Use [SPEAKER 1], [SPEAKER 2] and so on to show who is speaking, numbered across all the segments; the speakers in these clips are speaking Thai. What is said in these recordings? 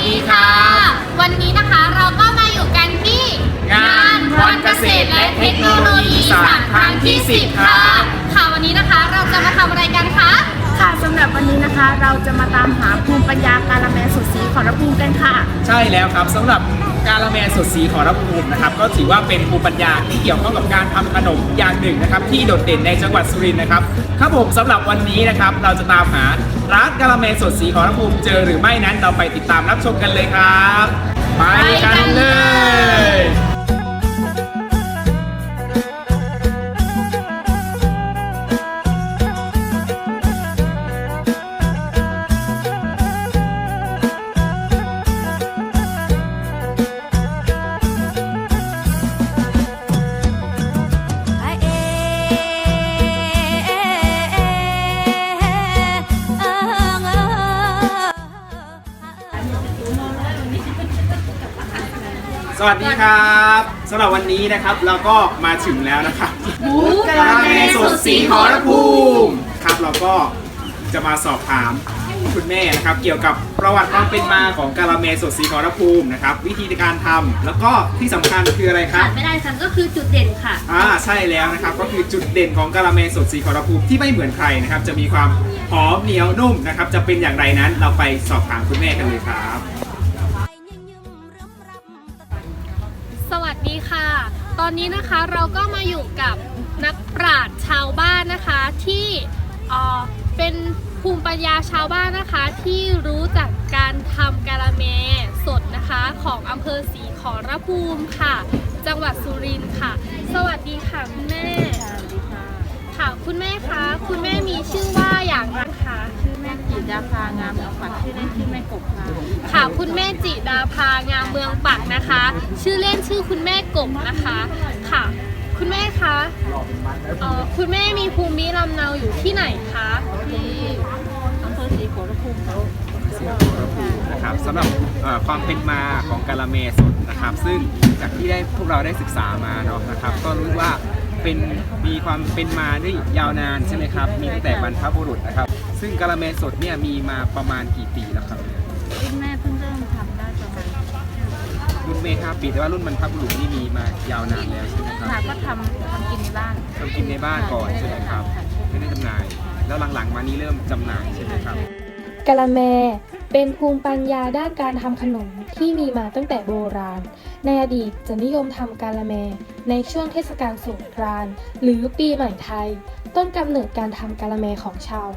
[SPEAKER 1] วัสดีค่ะ
[SPEAKER 2] วันนี้นะคะเราก็มาอยู่กันที่
[SPEAKER 1] งานวันเกษตรและเทคโนโลยีศาสตร์ครั้งที่ 10 ค่ะ
[SPEAKER 2] ค่ะวันนี้นะคะเราจะมาทำอะไรกันคะ
[SPEAKER 3] ค่ะสำหรับวันนี้นะคะ เราจะมาตามหาภูมิปัญญาการละแมสดสีขอรภูมิกันค่ะ
[SPEAKER 1] ใช่แล้วครับสำหรับการละแมสดสีของรับภูมินะครับ ก็ถือว่าเป็นภูมิปัญญาที่เกี่ยวข้องกับการทำขนมอย่างหนึ่งนะครับ ที่โดดเด่นในจังหวัดสุรินทร์นะครับครับผมสำหรับวันนี้นะครับ เราจะตามหาร้านการละแมสดสีของรับภูมิเจอหรือไม่นั้นเราไปติดตามรับชมกันเลยครับ ไปกันเลย สวัสดีครับสำหรับวันนี้นะครับเราก็มาถึงแล้วนะครับบูธกะละแมสดสีหอระภูมิครับเราก็จะมาสอบถามคุณแม่นะครับ เกี่ยวกับประวัติความเป็นมาของกะละแมสดสีหอระภูมินะครับ วิธีการทำแล้วก็ที่สำคัญคืออะไรครั
[SPEAKER 3] ขา
[SPEAKER 1] บ
[SPEAKER 3] ดไม่ได้ค่ะก็คือจุดเด่นค่ะ
[SPEAKER 1] อ่าใช่แล้วนะครับก็คือจุดเด่นของกะละแมสดสีขอรภูมิที่ไม่เหมือนใครนะครับจะมีความหอมเหนียวนุ่มนะครับจะเป็นอย่างไรนั้นเราไปสอบถามคุณแม่กันเลยครับ
[SPEAKER 2] วัสดีค่ะ ตอนนี้นะคะเราก็มาอยู่กับนักปราชญ์ชาวบ้านนะคะที่เอ่อเป็นภูมิปัญญาชาวบ้านนะคะที่รู้จักการทำกะละแมสดนะคะของอำเภอศรีขอรภูมิค่ะ จังหวัดสุรินทร์ค่ะ สวัสดีค่ะคุณแม่ค่ะคุณแม่คะคุณแม่
[SPEAKER 3] จิตดาพางามเอาฝักชื่อเล่นชื่อแม่กบค่ะ
[SPEAKER 2] ค่ะคุณแม่จิดาภางามเมืองปักนะคะ ชื่อเล่นชื่อคุณแม่กบนะคะค่ะ คุณแม่คะเอ่อคุณแม่มีภูมิลำเนาอยู่ที่ไหนคะ
[SPEAKER 3] ที่อำเภอศรีโขรภูมิค่ะ
[SPEAKER 1] นะครับสำหรับเอ่อความเป็นมาของกะละแมสดนะครับ ซึ่งจากที่ได้พวกเราได้ศึกษามาเนาะนะครับ ก็รู้ว่า เป็นมีความเป็นมาได้ยาวนานใช่ไหมครับ มีตั้งแต่บรรพบุรุษนะครับ ซึ่งกะละแมสดเนี่ยมีมาประมาณกี่ปีแล้วครับ
[SPEAKER 3] รุ่นแม่เพิ่งเริ่มทำได้ประมาณ
[SPEAKER 1] รุ่นเมห้าปีแต่ว่ารุ่นบรรพบุรุษนี่มีมายาวนานแล้วใช่ไหมครับ
[SPEAKER 3] ค่ะก็ทำทำกินในบ้าน
[SPEAKER 1] ทำกินในบ้านก่อนใช่ไหมครับไม่ได้จำหน่าย แล้วหลังๆมานี้เริ่มจำหน่ายใช่ไหมครับ
[SPEAKER 4] กะละแม เป็นภูมิปัญญาด้านการทำขนมที่มีมาตั้งแต่โบราณ ในอดีตจะนิยมทำกาละแม ในช่วงเทศกาลสงกรานต์หรือปีใหม่ไทย ต้นกำเนิดการทำกาละแมของชาว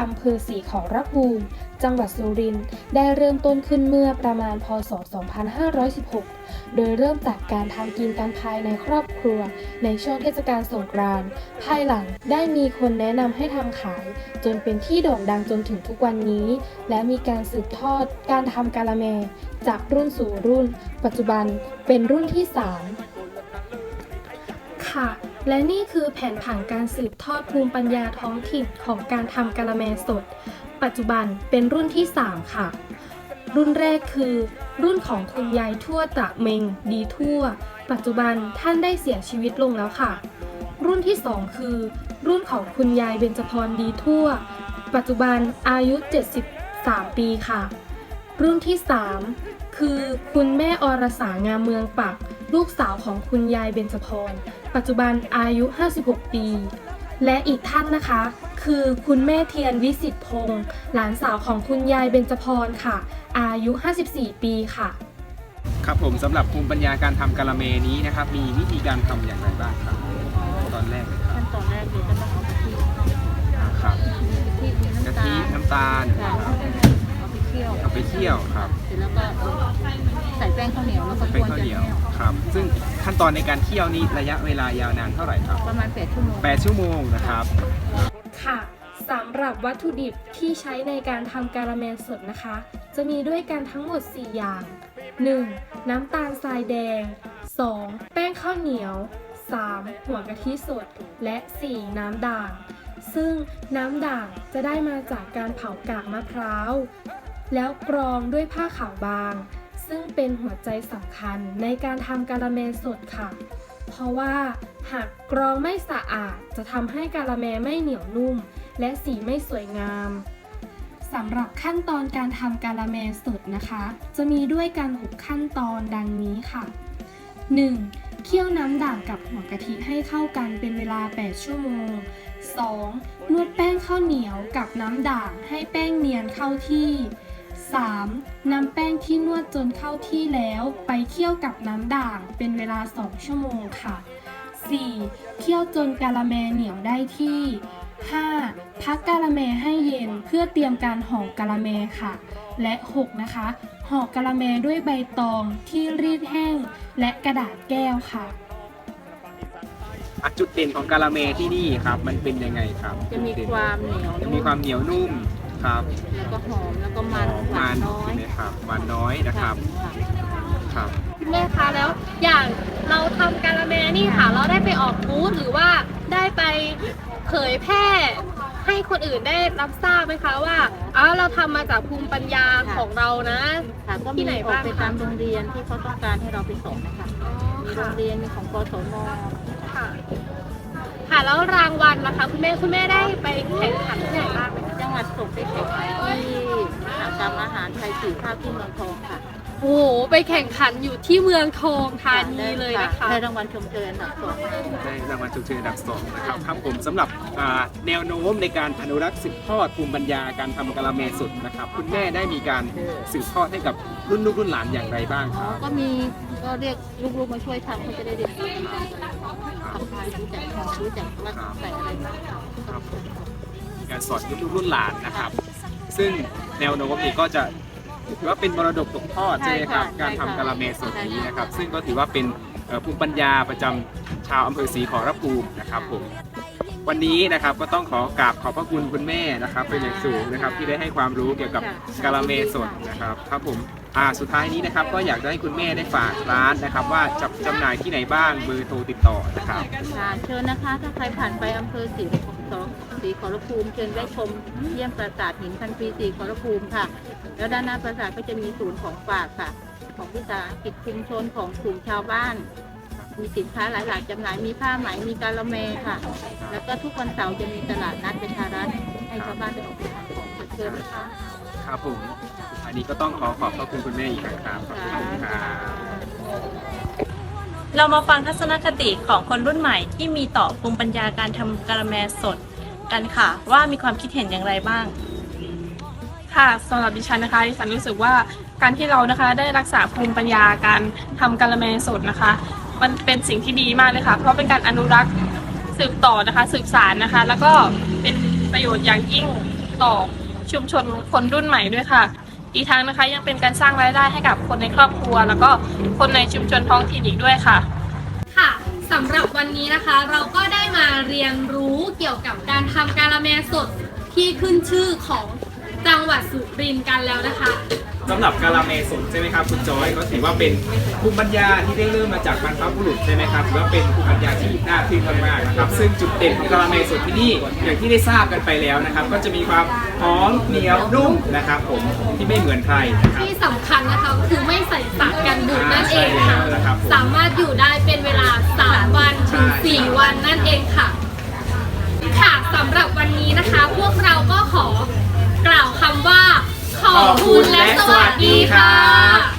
[SPEAKER 4] อำเภอศรีขอรภูมิ จังหวัดสุรินทร์ได้เริ่มต้นขึ้นเมื่อประมาณพศ 2516 โดยเริ่มจากการทำกินกันภายในครอบครัว ในช่วงเทศกาลสงกรานต์ภายหลังได้มีคนแนะนำให้ทำขาย จนเป็นที่โด่งดังจนถึงทุกวันนี้ และมีการสืบทอดการทำกาละแม จากรุ่นสู่รุ่น ปัจจุบันเป็นรุ่นที่ 3 ค่ะ และนี่คือแผนผังการสืบทอดภูมิปัญญาท้องถิ่นของการทำกาละแมสด ปัจจุบันเป็นรุ่นที่ 3 ค่ะ รุ่นแรกคือ รุ่นของคุณยายทั่วตะเมง ดีทั่ว ปัจจุบันท่านได้เสียชีวิตลงแล้วค่ะ รุ่นที่ 2 คือ รุ่นของคุณยายเบญจพรดีทั่ว ปัจจุบันอายุ 73 ปีค่ะ รุ่นที่ 3 คือคุณแม่อรสางามเมืองปัก ลูกสาวของคุณยายเบญจพร ปัจจุบันอายุ 56 ปี และอีกท่านนะคะ คือคุณแม่เทียนวิสิตพงศ์หลานสาวของคุณยายเบญจพรค่ะ อายุ 54 ปีค่ะ
[SPEAKER 1] ครับผมสำหรับภูมิปัญญาการทำกะละเมนี้นะครับ มีวิธีการทำอย่างไรบ้างครับ ตอนแรกเลยครับ
[SPEAKER 3] ขั้นตอนแรกเลยก็ต้องเอากะทิ
[SPEAKER 1] อ่าครับ
[SPEAKER 3] ที่มี
[SPEAKER 1] กะ
[SPEAKER 3] น้ำ
[SPEAKER 1] ทิ
[SPEAKER 3] ตาล
[SPEAKER 1] น้ำตาล
[SPEAKER 3] ค่ะ
[SPEAKER 1] ครับ
[SPEAKER 3] เอาไปเคี่ยว
[SPEAKER 1] เอาไปเคี่ยวครับ
[SPEAKER 3] เสร็จแล้วก็ใส่แป้งข้าวเหนียวแล้วก็ก
[SPEAKER 1] เป็น
[SPEAKER 3] วน
[SPEAKER 1] ข้าว
[SPEAKER 3] จน
[SPEAKER 1] เหนียว
[SPEAKER 3] แห้ง
[SPEAKER 1] ครับ ซึ่งขั้นตอนในการเคี่ยวนี้ระยะเวลายาวนานเท่าไหร่ครับ
[SPEAKER 3] ประมาณ8ชั่วโมง
[SPEAKER 1] 8ชั่วโมงนะครับ
[SPEAKER 4] ค่ะสำหรับวัตถุดิบที่ใช้ในการทำการาเมลสดนะคะ จะมีด้วยกันทั้งหมด 4 อย่าง 1. น้ำตาลทรายแดง 2. แป้งข้าวเหนียว 3. หัวกะทิสด และ 4. น้ำด่าง ซึ่งน้ำด่างจะได้มาจากการเผากากมะพร้าว แล้วกรองด้วยผ้าขาวบาง ซึ่งเป็นหัวใจสำคัญในการทำการาเมลสดค่ะ เพราะว่าหากกรองไม่สะอาดจะทำให้การาแมไม่เหนียวนุ่ม และสีไม่สวยงามสำหรับขั้นตอนการทำกาละแมสดนะคะ จะมีด้วยกัน6ขั้นตอนดังนี้ค่ะ 1. เคี่ยวน้ำด่างกับหัวกะทิให้เข้ากันเป็นเวลา 8 ชั่วโมง 2. นวดแป้งข้าวเหนียวกับน้ำด่างให้แป้งเนียนเข้าที่ 3. นำแป้งที่นวดจนเข้าที่แล้วไปเคี่ยวกับน้ำด่างเป็นเวลา 2 ชั่วโมงค่ะ 4. เคี่ยวจนกาละแมเหนียวได้ที่ 5. พักกาละแมให้เย็นเพื่อเตรียมการห่อกาละแมค่ะ และ 6 นะคะ ห่อกาละแมด้วยใบตองที่รีดแห้ง และกระดาษแก้วค่ะ
[SPEAKER 1] อะจุดเด่นของกาละเมที่นี่ครับ มันเป็นยังไงครับ
[SPEAKER 5] จะมีความเหนียว
[SPEAKER 1] จะ
[SPEAKER 5] นุ่
[SPEAKER 1] มีความเหนียวนุ่ม ครับ
[SPEAKER 5] แล้วก็หอมแล้วก็มัน
[SPEAKER 1] หอม
[SPEAKER 5] หวา
[SPEAKER 1] มันน
[SPEAKER 5] น้อย
[SPEAKER 1] ใช่ไหมครับหวานน้อยนะครับครับ
[SPEAKER 2] คุณแม่คะแล้วอย่างเราทำการาเมนี่ค่ะ เราได้ไปออกบูธหรือว่าได้ไปเผยแพร่ให้คนอื่นได้รับทราบไหมคะว่าอ๋อเราทำมาจากภูมิปัญญาของเรานะ
[SPEAKER 5] ค่ะก็
[SPEAKER 2] ที่
[SPEAKER 5] มี
[SPEAKER 2] ไหน
[SPEAKER 5] ออ
[SPEAKER 2] บ้ากง
[SPEAKER 5] ไป
[SPEAKER 2] คะ
[SPEAKER 5] ตามโรงเรียนที่เขาต้องการให้เราไปสอนนะคะมีโรงเรียนมีของกศน
[SPEAKER 2] ค่ะ ค่ะแล้วรางวัลนะคะคุณแม่คุณแม่ได้ไปแข่งขันที่ไหนบ้างไหมคะ
[SPEAKER 5] จังหวัดส่งไปแข่งขันที่มหากรรมอาหารไทยสีข้าวที่เมืองทองค่ะ
[SPEAKER 2] โอ้โหไปแข่งขันอยู่ที่เมืองทองธานีเลยนะคะ
[SPEAKER 5] ได้รางวัลชมเชยอันดับสอง
[SPEAKER 1] ได้รางวัลชมเชยอันดับสองนะครับครับผมสำหรับอ่าแนวโน้มในการอนุรักษ์สืบทอดภูมิปัญญาการทำกะละเมสดนะครับ คุณแม่ได้มีการสืบทอดให้กับรุ่นลูกรุ่นหลานอย่างไรบ้างค
[SPEAKER 5] อ๋อ
[SPEAKER 1] รับ
[SPEAKER 5] ก็มีก็เรียกลูกๆมาช่วยทำเขาจะได้เรียน รู้ทำไทยรู้จักของรู้จักว่าใส่อะไรบ้างค่ะ
[SPEAKER 1] ครับผมมีการสอนรุ่นลูกรุ่นหลานนะครับ ซึ่งแนวโน้มนี้ก็จะถือว่าเป็นมรดกตกทอดใช่ไหมครับ การทำกะละเมสดนี้นะครับ ซึ่งก็ถือว่าเป็นเอ่อภูมิปัญญาประจำชาวอำเภอศรีขอรภูมินะครับผม วันนี้นะครับก็ต้องขอกราบขอบพระคุณคุณแม่นะครับ เป็นอย่างสูงนะครับ ที่ได้ให้ความรู้เกี่ยวกับกะละเมสดนะครับครับผม อ่าสุดท้ายนี้นะครับก็อยากจะให้คุณแม่ได้ฝากร้านนะครับ ว่าจะจำหน่ายที่ไหนบ้างเบอร์โทรติดต่อนะครับ
[SPEAKER 5] ค่ะเชิญนะคะ ถ้าใครผ่านไปอำเภอศรีศรีขอรภูมิ เชิญแวะชมเยี่ยมปราสาทหินพันปีศรีขอรภูมิค่ะ แล้วด้านหน้าปราสาทก็จะมีศูนย์ของฝากค่ะ ของวิสาหกิจชุมชนของกลุ่มชาวบ้าน มีสินค้าหลาย ๆจำหน่ายมีผ้าไหมมีการละเมค่ะ แล้วก็ทุกวันเสาร์จะมีตลาดนัดประชารัฐให้ชาวบ้านได้ออกไปขายของเชิญนะคะ
[SPEAKER 1] ครับผม อันนี้ก็ต้องขอขอบพระคุณคุณแม่อีกครั้งครับขอบคุณครับ
[SPEAKER 6] เรามาฟังทัศนคติของคนรุ่นใหม่ที่มีต่อภูมิปัญญาการทำกะละแมสดกันค่ะ ว่ามีความคิดเห็นอย่างไรบ้าง
[SPEAKER 7] ค่ะสำหรับดิฉันนะคะดิฉันรู้สึกว่าการที่เรานะคะได้รักษาภูมิปัญญาการทำกะละแมสดนะคะ มันเป็นสิ่งที่ดีมากเลยค่ะ เพราะเป็นการอนุรักษ์สืบต่อนะคะ สืบสารนะคะ แล้วก็เป็นประโยชน์อย่างยิ่งต่อชุมชนคนรุ่นใหม่ด้วยค่ะ อีกทั้งนะคะยังเป็นการสร้างรายได้ให้กับคนในครอบครัว แล้วก็คนในชุมชนท้องถิ่นอีกด้วยค่ะ
[SPEAKER 2] ค่ะสำหรับวันนี้นะคะ เราก็ได้มาเรียนรู้เกี่ยวกับการทำการาเมสดที่ขึ้นชื่อของ จังหวัดสุรินทร์กันแล้วนะคะ
[SPEAKER 1] สำหรับกาลาเมสดใช่ไหมครับคุณจอยก็ถือว่าเป็นภูมิปัญญาที่ได้เริ่มมาจากบรรพบุรุษใช่ไหมครับถือว่าเป็นภูมิปัญญาที่น่าทึ่งมากๆนะครับซึ่งจุดเด่นของกาลาเมสดที่นี่อย่างที่ได้ทราบกันไปแล้วนะครับ ก็จะมีความหอมเหนียวนุ่มนะครับ ผมที่ไม่เหมือนใครนะครับ
[SPEAKER 2] ที่สำคัญนะคะก็คือไม่ใส่สารกันบูดนั่นเองค่ะ
[SPEAKER 1] ใช่แล้วนะครับผม
[SPEAKER 2] สามารถอยู่ได้เป็นเวลา 3 วันถึง 4 วันนั่นเองค่ะ ค่ะสำหรับวันนี้นะคะ พวกเราก็ขอ กล่าวคำว่า ขอบคุณและสวัสดีค่ะ